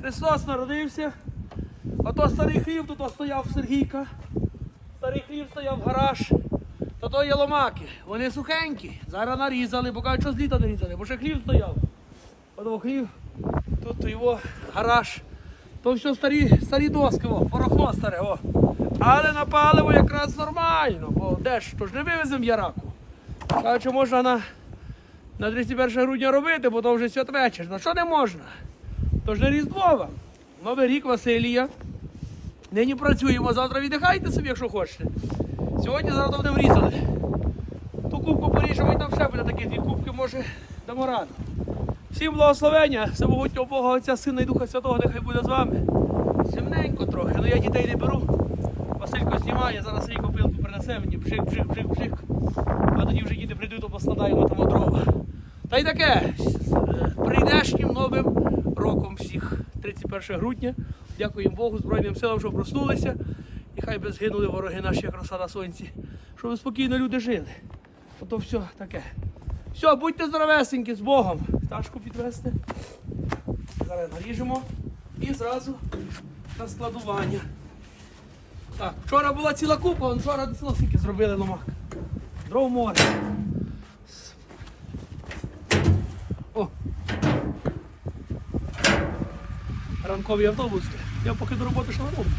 Христос народився. Ото старий хлів тут стояв Сергійка. Старий хлів стояв гараж. То то є ломаки. Вони сухенькі. Зараз нарізали, бо кажуть, що з літа нарізали, бо ще хлів стояв. Ото хлів, тут його гараж. То все старі, старі доски, о, порохно старе, о. Але на паливо якраз нормально, бо де ж, то ж не вивеземо яраку. Кажуть, що можна на, на 31 грудня робити, бо то вже святвечір. На що не можна? То ж не Різдво вам. Новий рік Василія. Нині працюємо, завтра віддихайте собі, якщо хочете. Сьогодні завтра будемо різали. Ту кубку поріжемо і там ще буде такі дві кубки, може, дамо раду. Всім благословення, всемогутнього Бога, Отця, Сина і Духа Святого, нехай буде з вами. Сімненько трохи, ну я дітей не беру. Василько знімає, зараз свій копилку принесе мені, бжик, бжик, бжик, бжик. А тоді вже діти прийдуть, то поскладаємо там дрова. Та й таке, е, прийдешнім новим 31 грудня. Дякуємо Богу, Збройним силам, що проснулися. І хай би згинули вороги наші, як роса на сонці, щоб спокійно люди жили. Ото все таке. Все, будьте здоровесенькі з Богом. Ташку підвести. Зараз наріжемо і зразу на складування. Так, вчора була ціла купа, вчора скільки зробили ломак. Дров море. Ранкові автобус. Я поки до роботи ще не роблю.